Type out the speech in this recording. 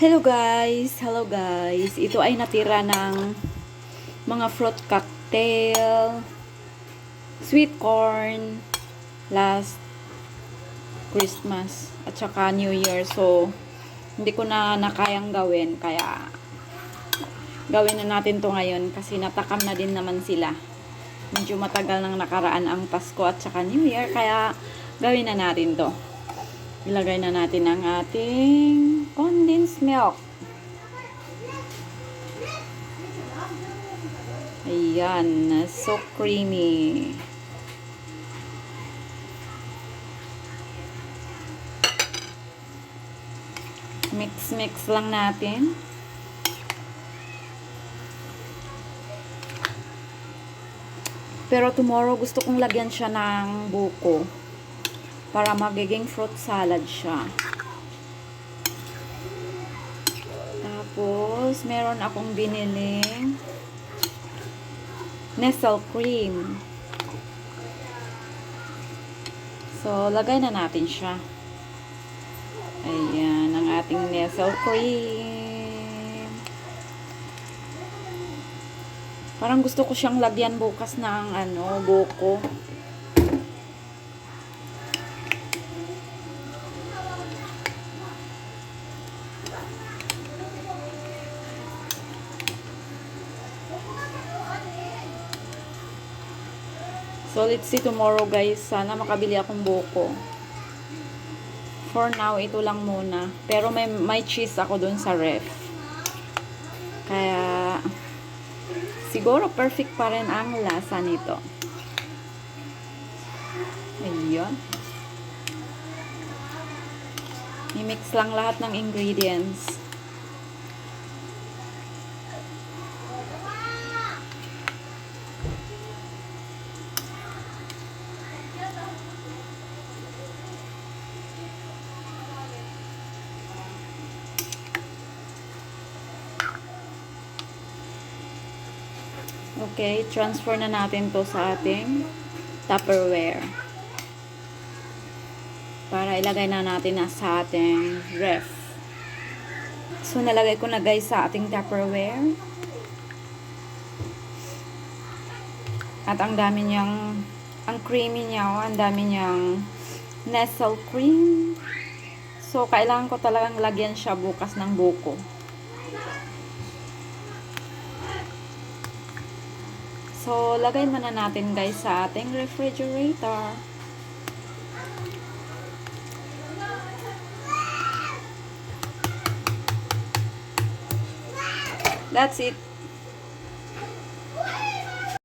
Hello guys! Hello guys! Ito ay natira ng mga fruit cocktail, sweet corn, last Christmas at saka New Year. So, hindi ko na nakayang gawin. Kaya, gawin na natin to ngayon kasi natakam na din naman sila. Medyo matagal nang nakaraan ang Pasko at saka New Year. Kaya, gawin na natin to. Ilagay na natin ang ating condensed milk. Ayan, so creamy. Mix-mix lang natin. Pero tomorrow gusto kong lagyan siya ng buko para magiging fruit salad siya. Tapos, meron akong biniling Nestle cream. So, lagay na natin siya. Ayan, ang ating Nestle cream. Parang gusto ko siyang lagyan bukas ng ano, buko. So, let's see tomorrow guys. Sana makabili akong buko. For now, ito lang muna. Pero may, may cheese ako dun sa ref. Kaya, siguro perfect pa rin ang lasa nito. Ayun. I-mix lang lahat ng ingredients. Okay, transfer na natin to sa ating Tupperware. Para ilagay na natin na sa ating ref. So, nalagay ko na guys sa ating Tupperware. At ang dami niyang, ang creamy niya, oh, ang dami niyang nestle cream. So, kailangan ko talagang lagyan siya bukas ng buko. So, lagay muna natin guys sa ating refrigerator. That's it.